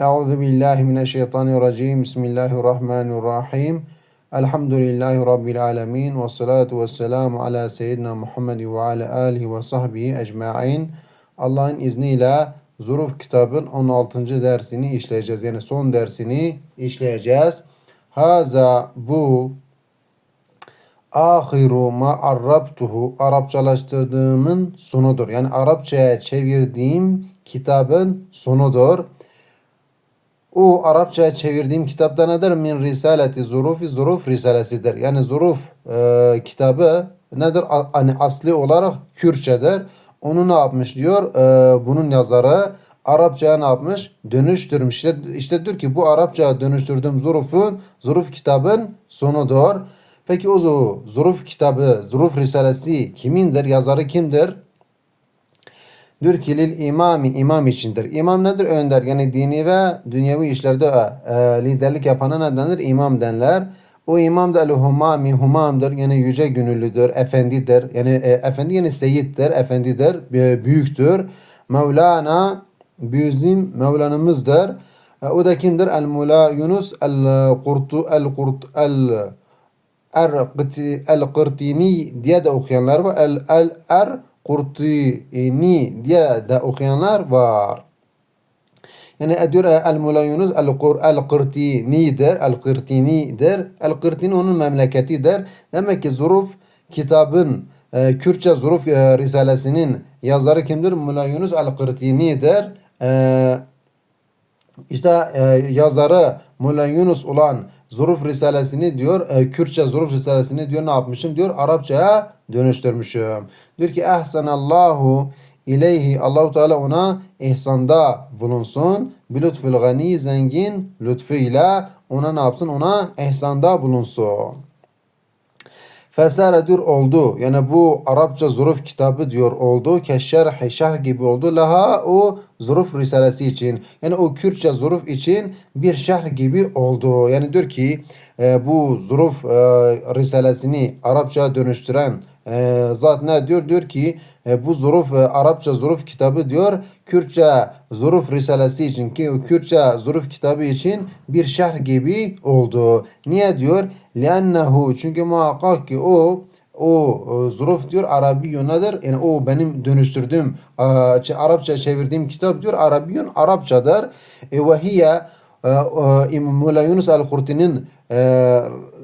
Euzu billahi mineşşeytanirracim. Bismillahirrahmanirrahim. Elhamdülillahi Rabbil alemin. Ve salatu ve selamu ala seyyidina Muhammed ve ala alihi ve sahbihi ecma'in. Allah'ın izniyle Zuruf kitabın 16. dersini işleyeceğiz. Yani son dersini işleyeceğiz. Haza bu ahiru ma arrabtuhu Arapçalaştırdığımın sonudur. Yani Arapçaya çevirdiğim kitabın sonudur. O Arapçaya çevirdiğim kitapta nedir? Min risaleti zurufi zuruf risalesidir. Yani zuruf e, kitabı nedir? A, hani asli olarak Kürtçedir. Onu ne yapmış diyor? E, bunun yazarı Arapçaya ne yapmış? Dönüştürmüş. İşte, işte diyor ki bu Arapçaya dönüştürdüğüm zurufun, zuruf kitabın sonudur. Peki o zuruf kitabı, zuruf risalesi kimindir? Yazarı kimdir? Diyor ki lil imami imam içindir. İmam nedir? Önder. Yani dini ve dünyevi işlerde e, liderlik yapana ne denir? İmam denler. O imam da el humami humamdır. Yani yüce gönüllüdür, efendidir. Yani e, efendi yani seyittir, efendidir, e, büyüktür. Mevlana bizim Mevlanımızdır. E, o da kimdir? El Mula Yunus el Kurtu el Kurt el Er el Qırtini diye de okuyanlar var. El el er Kurtini diye de okuyanlar var. Yani diyor El Mula Yunus El Qırtini'dir. El Qırtini'dir. El Qırtini onun memleketidir. Demek ki Zuruf kitabın e, Kürtçe Zuruf e, Risalesinin yazarı kimdir? Mula Yunus El Qırtini'dir. E, işte e, yazarı Mulla Yunus olan Zuruf Risalesini diyor, e, Kürtçe Zuruf Risalesini diyor ne yapmışım diyor, Arapçaya dönüştürmüşüm. Diyor ki ehsanallahu ileyhi Allahu Teala ona ihsanda bulunsun. Bir lütful gani zengin lütfuyla ona ne yapsın? Ona ihsanda bulunsun. Fesare diyor oldu. Yani bu Arapça zuruf kitabı diyor oldu. Keşşerh şerh gibi oldu. Laha o zuruf risalesi için. Yani o Kürtçe zuruf için bir şerh gibi oldu. Yani diyor ki e, bu zuruf e, risalesini Arapça dönüştüren e, zat ne diyor? Diyor ki e, bu zuruf e, Arapça zuruf kitabı diyor Kürtçe zuruf risalesi için ki Kürtçe zuruf kitabı için bir şerh gibi oldu. Niye diyor? Lennehu çünkü muhakkak ki o o zuruf diyor Arabiyon nedir? Yani o benim dönüştürdüğüm Arapça çevirdiğim kitap diyor Arabiyon Arapçadır. E, ve hiye Mola Yunus el-Kurti'nin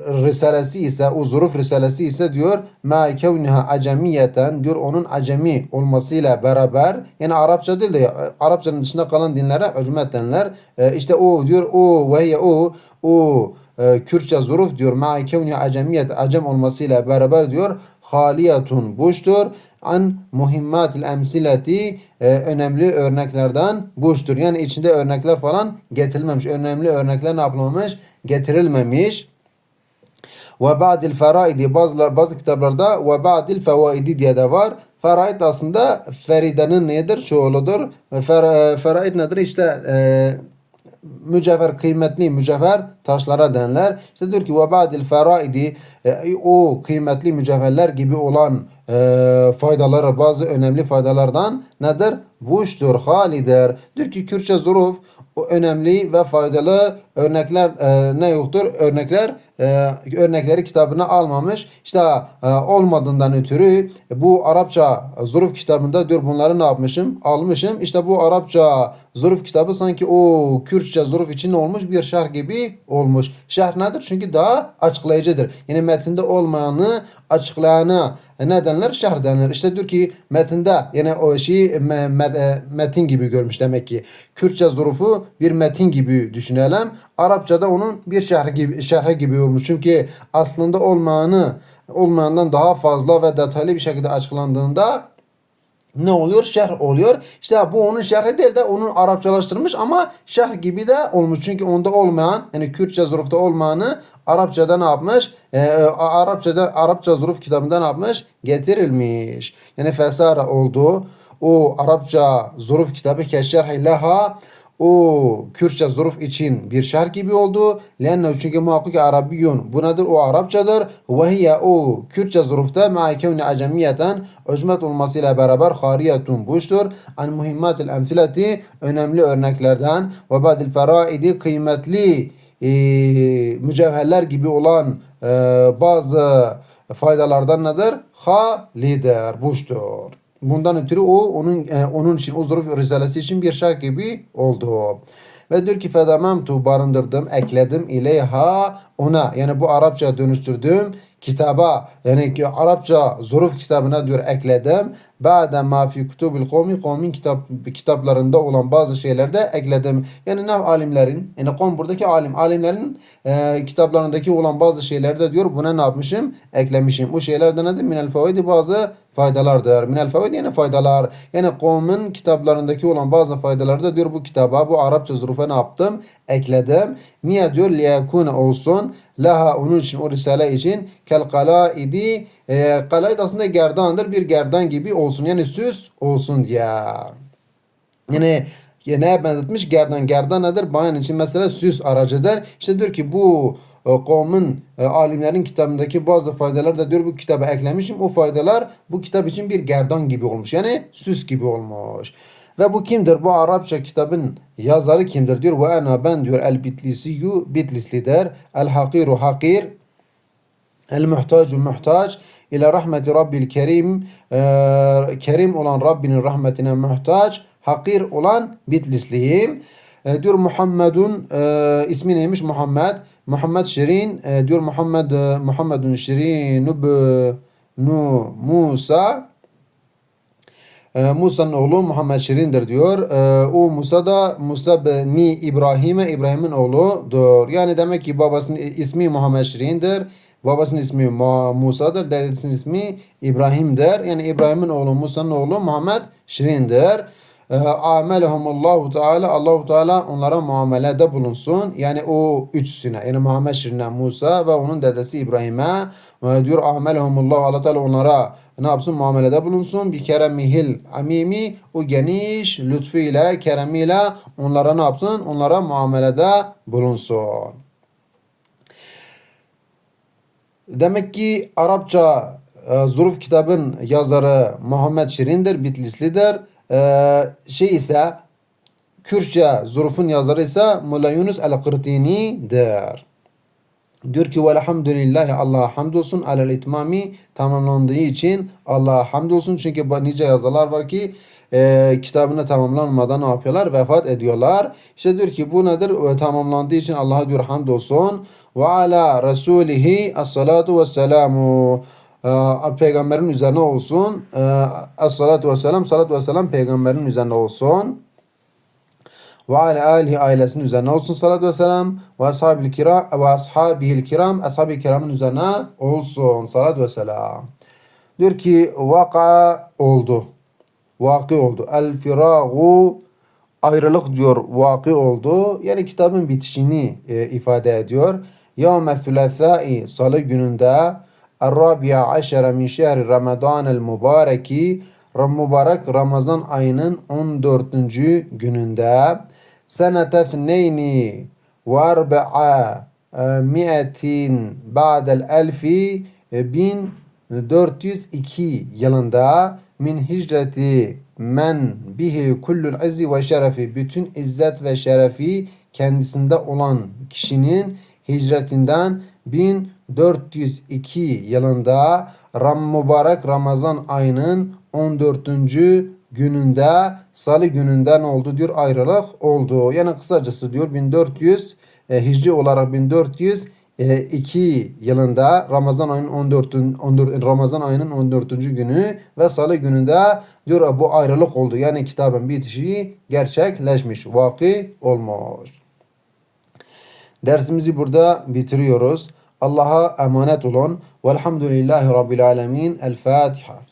risalesi ise o zuruf risalesi ise diyor ma kevniha acemiyeten diyor onun acemi olmasıyla beraber yani Arapça değil de Arapçanın dışında kalan dinlere hürmet denler. E, işte o diyor o ve o o e, Kürtçe zuruf diyor ma kevni acemiyet acem olmasıyla beraber diyor haliyatun boştur an muhimmatil emsileti e, önemli örneklerden boştur. Yani içinde örnekler falan getirilmemiş. Önemli örnekler ne yapılmamış? Getirilmemiş. Ve ba'dil feraidi bazı, bazı kitaplarda ve ba'dil fevaidi diye de var. Feraid aslında Feride'nin nedir? Çoğuludur. Fer, feraid nedir? İşte e, mücevher kıymetli mücevher taşlara denler. İşte diyor ki ve ba'dil feraidi e, o kıymetli mücevherler gibi olan e, faydaları bazı önemli faydalardan nedir? Buştur, halidir. Diyor ki Kürtçe zuruf o önemli ve faydalı örnekler e, ne yoktur? Örnekler e, örnekleri kitabına almamış. İşte e, olmadığından ötürü bu Arapça zuruf kitabında diyor bunları ne yapmışım? Almışım. İşte bu Arapça zuruf kitabı sanki o Kürtçe zuruf için olmuş bir şerh gibi olmuş. Şerh nedir? Çünkü daha açıklayıcıdır. Yani metinde olmayanı açıklayana ne denir? Şerh denir. İşte diyor ki metinde yani o şeyi me, me, metin gibi görmüş demek ki. Kürtçe zurufu bir metin gibi düşünelim. Arapçada onun bir şerhi gibi, şerhi gibi olmuş. Çünkü aslında olmayanı olmayandan daha fazla ve detaylı bir şekilde açıklandığında ne oluyor? Şerh oluyor. İşte bu onun şerhi değil de onun Arapçalaştırmış ama şerh gibi de olmuş. Çünkü onda olmayan yani Kürtçe zurufta olmayanı Arapçada ne yapmış? Ee, Arapçada Arapça zuruf kitabında ne yapmış? Getirilmiş. Yani fesara oldu. O Arapça zuruf kitabı keşşerhi leha o Kürtçe zuruf için bir şerh gibi oldu. Lennehu çünkü muhakkik Arabiyun. Bu nedir? O Arapçadır. Ve hiye o Kürtçe zurufta ma'a kevni acemiyeten ecmet olmasıyla beraber hariyetun boştur. An muhimmatil emsileti önemli örneklerden ve badil feraidi kıymetli e, mücevherler gibi olan e, bazı faydalardan nedir? Halidir, boştur. Bundan ötürü o onun e, onun için o zuruf risalesi için bir şart gibi oldu. Ve diyor ki fedamamtu barındırdım, ekledim ileyha ona yani bu Arapça dönüştürdüm kitaba yani ki Arapça zuruf kitabına diyor ekledim. Ba'de ma fi kutubil kavmi kavmin kitap kitaplarında olan bazı şeyler de ekledim. Yani nav alimlerin yani kavm buradaki alim alimlerin e, kitaplarındaki olan bazı şeyler de diyor buna ne yapmışım? Eklemişim. O şeyler de nedir? Minel fevaidi bazı faydalardır. Minel fevaidi yani faydalar. Yani kavmin kitaplarındaki olan bazı faydaları da diyor bu kitaba bu Arapça zurufa ne yaptım? Ekledim. Niye diyor? Liyekune olsun. Laha onun için o risale için kel kalaidi e, kalaid aslında gerdandır. Bir gerdan gibi olsun. Yani süs olsun diye. Yani ya neye benzetmiş? Gerdan. Gerdan nedir? Bayan için mesela süs aracıdır. İşte diyor ki bu e, kavmin e, alimlerin kitabındaki bazı faydalar da diyor bu kitaba eklemişim. O faydalar bu kitap için bir gerdan gibi olmuş. Yani süs gibi olmuş. Ve bu kimdir? Bu Arapça kitabın yazarı kimdir? Diyor ve ana ben diyor el bitlisiyu bitlislidir. El hakiru hakir. El muhtacu muhtaç ile rahmeti Rabbil Kerim e, Kerim olan Rabbinin rahmetine muhtaç hakir olan Bitlisliyim. E, diyor Muhammedun e, ismi neymiş Muhammed Muhammed Şirin e, diyor Muhammed e, Muhammedun Şirin nu Musa e, Musa'nın oğlu Muhammed Şirin'dir diyor. E, o Musa da Musa beni İbrahim'e İbrahim'in oğludur. Yani demek ki babasının ismi Muhammed Şirin'dir. Babasının ismi Musa'dır. Dedesinin ismi İbrahim'dir. Yani İbrahim'in oğlu Musa'nın oğlu Muhammed Şirin'dir. Amelehumullahu Teala Allahu Teala onlara muamelede bulunsun. Yani o üçsüne yani Muhammed Şirin'e Musa ve onun dedesi İbrahim'e e, diyor amelehumullahu Allah Teala onlara ne yapsın muamelede bulunsun. Bir keremihil amimi o geniş lütfuyla keremiyle onlara ne yapsın? Onlara muamelede bulunsun. Demek ki Arapça e, Zuruf kitabın yazarı Muhammed Şirin'dir, Bitlislidir. E, şey ise Kürtçe Zuruf'un yazarı ise Mulla Yunus el-Kırtini'dir. Diyor ki velhamdülillahi Allah'a hamdolsun alel itmami tamamlandığı için Allah'a hamdolsun. Çünkü nice yazılar var ki e, kitabını tamamlanmadan ne yapıyorlar? Vefat ediyorlar. İşte diyor ki bu nedir? E, tamamlandığı için Allah'a diyor hamdolsun. Ve ala rasulihi as-salatu ve selamu. E, peygamberin üzerine olsun. E, as-salatu ve selam. Salat ve peygamberin üzerine olsun ve ala alihi ailesinin üzerine olsun salat ve selam ve ashabil kiram ve ashabihil kiram ashab-ı kiramın üzerine olsun salat ve selam. Diyor ki vaka oldu. Vaki oldu. El firagu ayrılık diyor vaki oldu. Yani kitabın bitişini e, ifade ediyor. Yevme thulathai salı gününde Aşere min şehri Ramazan el mübareki mübarek Ramazan ayının 14. gününde senete thneyni ve arba'a mi'etin ba'del elfi 1402 yılında min hicreti men bihi kullul izzi ve şerefi bütün izzet ve şerefi kendisinde olan kişinin hicretinden 1402 yılında Ram mübarek Ramazan ayının 14. gününde salı gününden oldu diyor ayrılık oldu. Yani kısacası diyor 1400 e, Hicri olarak 1400 2 yılında Ramazan ayının 14. 14 Ramazan ayının 14. günü ve salı gününde diyor bu ayrılık oldu. Yani kitabın bitişi gerçekleşmiş, vaki olmuş. Dersimizi burada bitiriyoruz. Allah'a emanet olun. Velhamdülillahi Rabbil Alemin. El Fatiha.